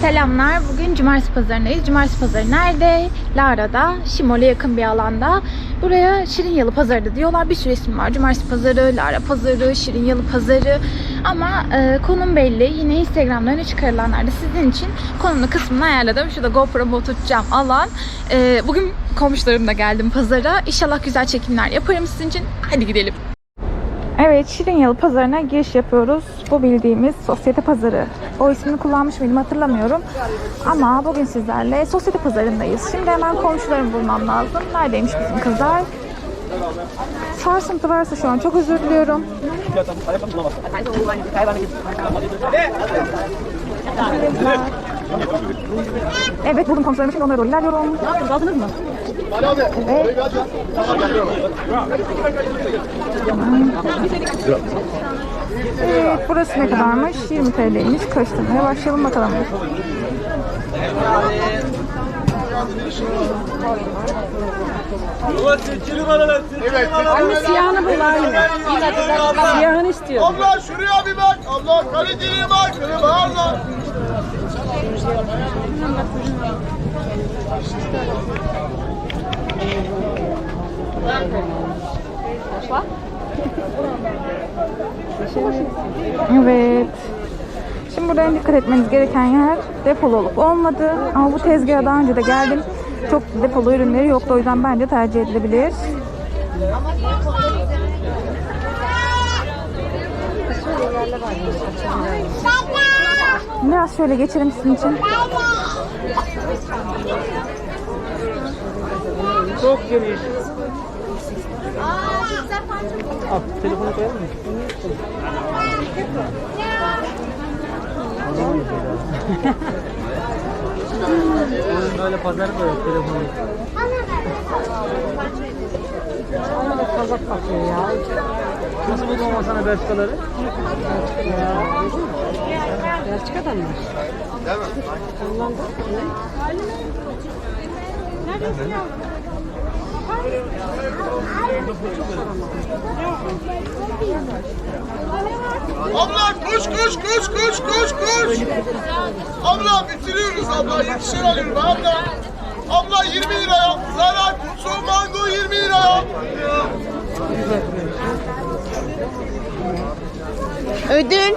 Selamlar. Bugün Cumartesi Pazarı'ndayız. Cumartesi Pazarı nerede? Lara'da, Şimol'e yakın bir alanda. Buraya Şirin Yalı Pazarı diyorlar. Bir sürü isim var. Cumartesi Pazarı, Lara Pazarı, Şirin Yalı Pazarı. Ama e, konum belli. Yine Instagram'da öne çıkarılanlar da sizin için konumlu kısmını ayarladım. Şurada GoPro'mu tutacağım alan. E, bugün komşularımla geldim pazara. İnşallah güzel çekimler yaparım sizin için. Hadi gidelim. Evet, Şirin Yalı Pazarı'na giriş yapıyoruz. Bu bildiğimiz sosyete pazarı. O ismini kullanmış mıydım hatırlamıyorum. Ama bugün sizlerle sosyete pazarındayız. Şimdi hemen komşularımı bulmam lazım. Neredeymiş bizim kızlar? Sarsıntı varsa şu an çok özür diliyorum. Evet buldum komşularımı şimdi onlara doğru ilerliyorum. Ne yapıyorsunuz aldınız mı? Evet. Evet, burası ne kadarmış? 20 TL'ymiş. Karıştırmaya başlayalım bakalım. Anne siyahını bul anne. Siyahını istiyor. Abla şuraya bir bak. Abla kaliteliye bak. Şöyle bağırma. Evet. Şimdi burada en dikkat etmeniz gereken yer depolu olup olmadı. Ama bu tezgaha daha önce de geldim. Çok depolu ürünleri yoktu. O yüzden bence tercih edilebilir. Biraz şöyle geçelim sizin için. Çok geniş. Al telefonu koyalım mı? Onun böyle pazarı yok telefonu. Ona da kazak bakıyor ya. Nasıl buldun ama sana Belçikaları? Belçika'dan mı? Abla koş koş koş koş koş koş. Abla bitiriyoruz abla. Yetişir alıyorum abla. Abla 20 liraya. Zara kutsu mango 20 liraya. Ödül.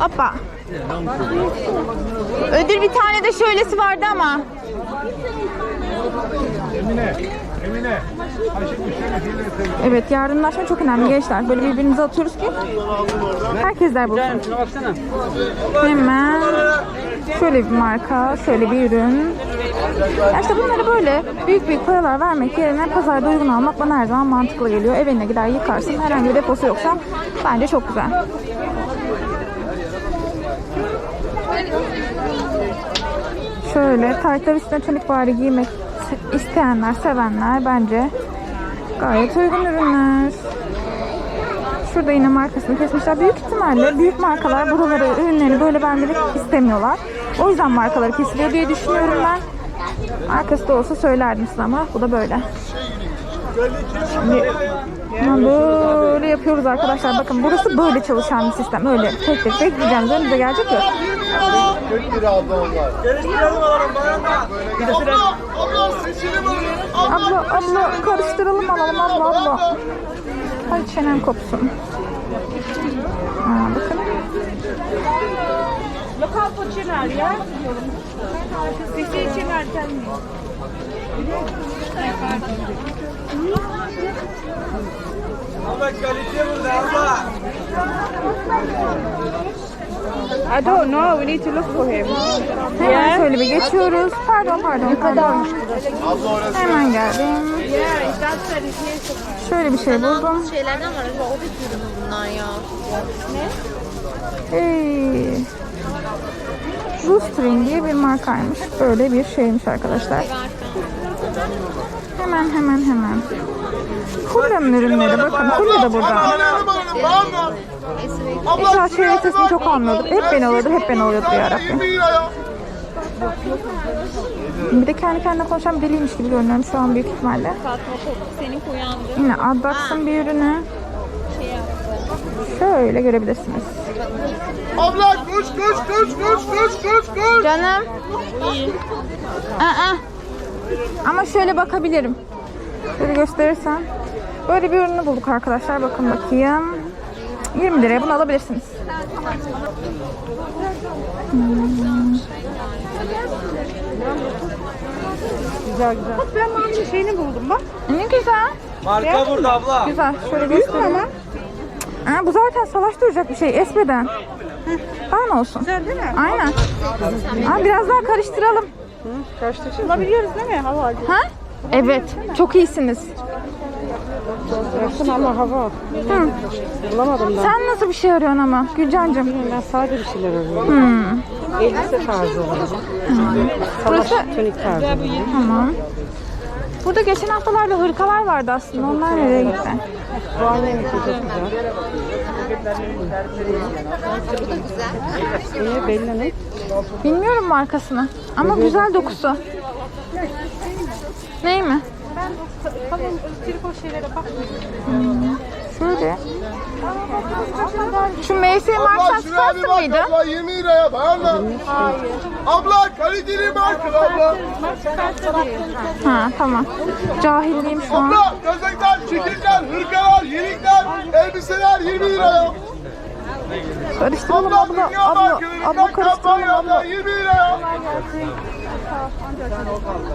Hoppa. Ödül bir tane de şöylesi vardı ama. Evet yardımlaşma çok önemli gençler. Böyle birbirimize atıyoruz ki herkesler bulsun. Hemen şöyle bir marka, şöyle bir ürün. Ya işte bunları böyle büyük büyük paralar vermek yerine pazarda uygun almak bana her zaman mantıklı geliyor. Evine gider yıkarsın. Herhangi bir deposu yoksa bence çok güzel. Şöyle taytlar üstüne tonik bari giymek isteyenler, sevenler bence gayet uygun ürünler. Şurada yine markasını kesmişler. Büyük ihtimalle büyük markalar buraları ürünlerini böyle vermelik istemiyorlar. O yüzden markaları kesiliyor diye düşünüyorum ben. Arkası da olsa söylerdim size ama bu da böyle. Şimdi böyle yapıyoruz arkadaşlar. Bakın burası böyle çalışan bir sistem. Öyle tek tek bekleyeceğiniz önünüze gelecek ya. 40 lira abla onlar. Abla, abla seçilim alın. Abla abla karıştıralım alalım abla abla. Hadi çenem kopsun. Aa, bakın. Lokal poçeler ya. Sesi için erken Abla kalite burada abla. I don't know. We need to look for him. Hemen şöyle bir geçiyoruz. Pardon pardon pardon. Abla orası. Hemen geldim. Yeah. Şöyle bir şey buldum. şeylerden var. O da ürünü bunlar ya. Hey. Rustring diye bir markaymış. Böyle bir şeymiş arkadaşlar. Hemen hemen hemen. Fulya'nın ürünleri bakın. Fulya da burada. Şuraya çevre sesini çok almıyordur. Hep beni alıyordur, hep beni alıyordur yarabbim. 20 liraya. Bir de kendi kendine konuşan bir deliymiş gibi görünüyorum şu an büyük ihtimalle. Senin uyandı. Yine Addax'ın bir ürünü. Şöyle görebilirsiniz. Abla koş koş koş koş koş koş koş. Canım. Aa. Ama şöyle bakabilirim. Şöyle gösterirsem. Böyle bir ürünü bulduk arkadaşlar. Bakın bakayım. 20 liraya bunu alabilirsiniz. Güzel güzel. Bak ben mavinin şeyini buldum bak. Ne güzel. Marka burada abla. Güzel. Şöyle göstereyim. Aa, bu zaten savaş duracak bir şey. Esmeden. Daha ne olsun? Güzel değil mi? Aynen. Aa, biraz daha karıştıralım. Karıştırıcı. Bulabiliyoruz değil mi? Hava. Ha? Evet. Çok iyisiniz. Bıraktım ama hava. Hı. Bulamadım ben. Sen nasıl bir şey arıyorsun ama Gülcan'cığım? Ben sade bir şeyler arıyorum. Hmm. Elbise tarzı olacak. Burası- tunik tarzı. Tamam. Burada geçen haftalarda hırkalar vardı aslında. Onlar nereye gitti? Bu annem için çok güzel. Yine Bella'nın Bilmiyorum markasını. Ama güzel dokusu. Ney mi? Tamam, triko şeylere bakmıyorum. Şöyle. Şu Abla marka bak mıydı? abla 20 liraya bayanlar. Abla kaliteli marka abla. Ha tamam. Cahilliyim şu an. Abla gözlükler, çekirler, hırkalar, yenikler, elbiseler 20 liraya. Karıştıralım Abla abla. Abla, karıştıralım abla. 20 liraya.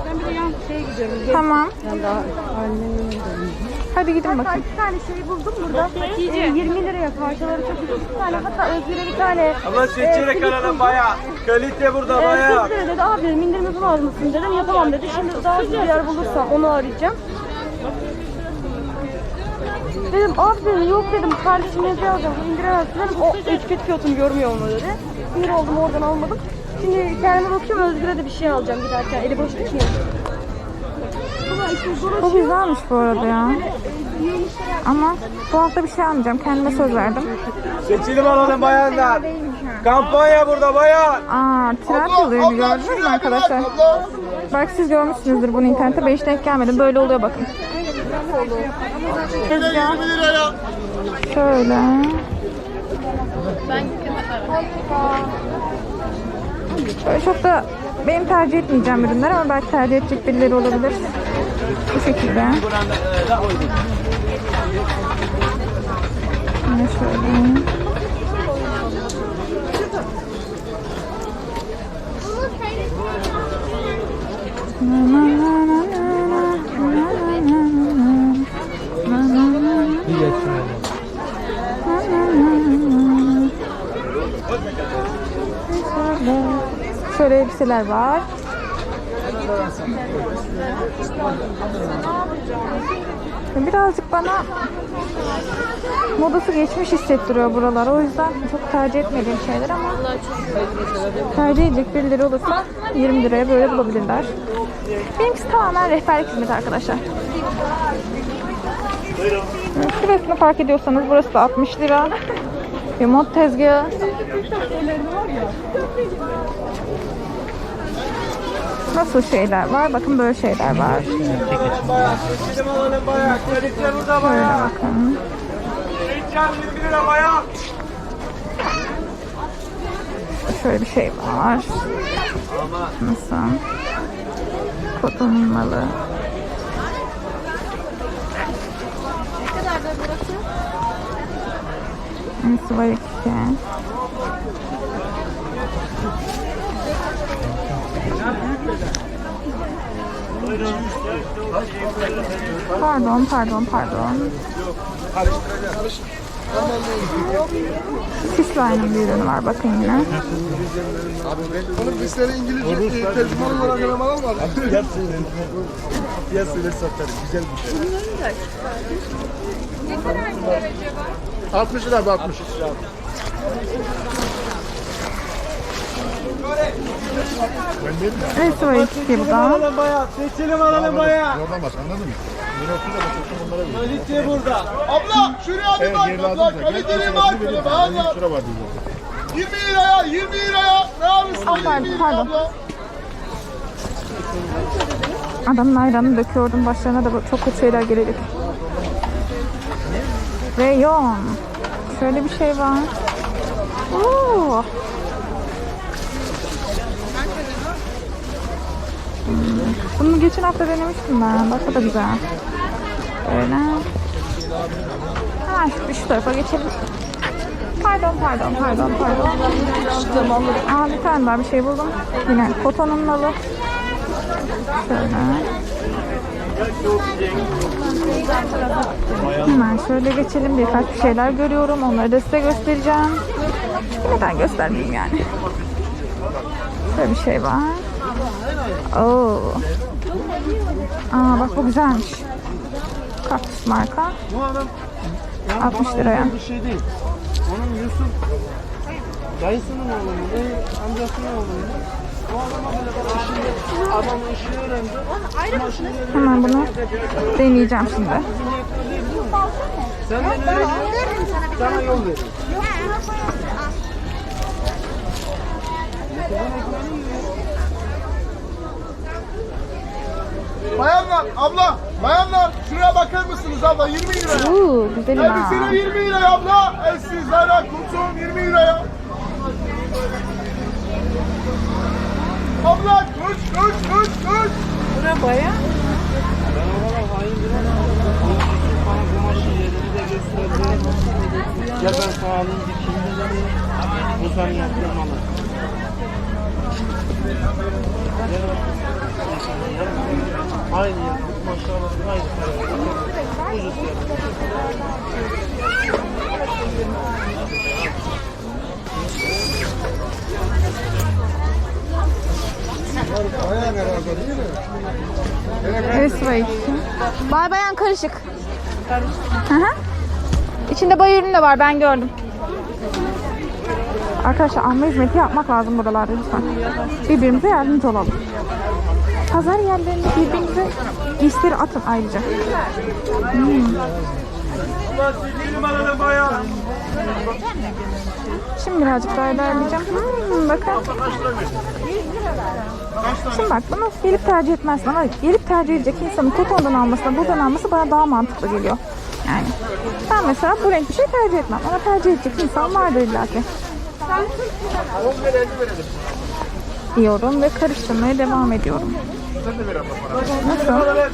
Ben bir de yan şeye gidiyorum. Tamam. Ben daha annemin Hadi gidin bakın. Bir tane şey buldum burada. Ee, 20 liraya parçaları çok güzel. Bir tane hatta Özgür'e bir tane Abla seçerek alalım baya. Kalite burada e, baya. 40 lira dedi. Abi dedim indirim yapamaz mısın dedim. Yapamam dedi. Şimdi daha ucuz bir yer bulursam onu arayacağım. Dedim abi dedim yok dedim kardeşim ne alacağım indiremezsin dedim. O etiket fiyatını görmüyor mu dedi. Sinir oldum oradan almadım. Şimdi kendime bakıyorum Özgür'e de bir şey alacağım giderken. Eli boş işte Bu güzelmiş bu arada ya. Ama bu hafta bir şey almayacağım. Kendime söz verdim. Seçilim alalım bayanlar. Kampanya burada bayan. Aa, ürünü abla gördünüz mü arkadaşlar? abla. Belki siz görmüşsünüzdür bunu internette. Ben hiç denk gelmedim. Böyle oluyor bakın. Şöyle 20 liraya. Şöyle. Böyle çok da benim tercih etmeyeceğim ürünler ama belki tercih edecek birileri olabilir. Bu şekilde. Na na na Şöyle elbiseler var. Birazcık bana modası geçmiş hissettiriyor buralar. O yüzden çok tercih etmediğim şeyler ama tercih edecek birileri olursa 20 liraya böyle bulabilirler. Benimkisi tamamen rehberlik hizmeti arkadaşlar. Şurasını fark ediyorsanız burası da 60 lira. Bir mod tezgahı. Nasıl şeyler var? Bakın böyle şeyler var. Şöyle. Şöyle bir şey var. Nasıl? Kotonun malı. Nasıl var iki? Pardon, pardon, pardon. Sisline'ın bir ürünü var bakın yine. Onun bizlere İngilizce e, tercüman olarak elemanlar var. Piyasayla satarım. Güzel bir şey. 60 lira abi 60. Ne söyledi ki buradan? alalım bayağı. Seçelim alalım bayağı. Yoramaz anladın mı? Minotuyla bakıyorsun bunlara bir. Kalite burada. Abla şuraya bir Evet bak. geri. Abla kaliteli var. Hala. Şura var diyeceğim. 20 liraya 20 liraya. Ne yapıyorsun? Ah, pardon, pardon. Adamın ayranını döküyordum. Başlarına da çok kötü şeyler gelecek. Reyon. Şöyle bir şey var. Oo. Bunu geçen hafta denemiştim ben. Bak da güzel. Böyle. Hemen şu, şu tarafa geçelim. Pardon, pardon, pardon, pardon. Aa, bir tane daha bir şey buldum. Yine kotonun nalı. Şöyle. Hemen şöyle geçelim. Birkaç bir şeyler görüyorum. Onları da size göstereceğim. Neden göstermeyeyim yani. Şöyle bir şey var. Oo. Aa bak bu güzelmiş. Kaktüs marka. Bu adam 60 liraya. bir şey değil. Onun Yusuf dayısının oğlu mu? Ne amcasının oğlu mu? O adama böyle bak işini, adamın işini öğrendi. Hemen bunu deneyeceğim şimdi. Senden öğreniyor. Sana yol veriyor. Bayanlar, abla, bayanlar şuraya bakar mısınız abla 20 lira. Uuu güzelim ha. Elbisene 20 lira abla. Elsiz, Zara, Kumsun 20 liraya. Abla koş koş koş koş. De gösterdi. Ya ben sağ alayım dikeyim dedi. Bu senin yaptığın malı. Aynı yer. Maşallah aynı para. Ucuz. Evet için. Bay bayan karışık. Hı hı. İçinde bay ürünü de var ben gördüm. Arkadaşlar alma hizmeti yapmak lazım buralarda lütfen. Birbirimize yardımcı olalım. Pazar yerlerinde birbirinize giysileri atın ayrıca. bayağı. Şimdi birazcık daha ilerleyeceğim. Hmm, bakın. Şimdi bak bunu gelip tercih etmezsin ama gelip tercih edecek insanın kotondan almasına buradan alması bana daha mantıklı geliyor. Yani ben mesela bu renk bir şey tercih etmem ama tercih edecek insan vardır illa ki. Diyorum ve karıştırmaya devam ediyorum. Nasıl?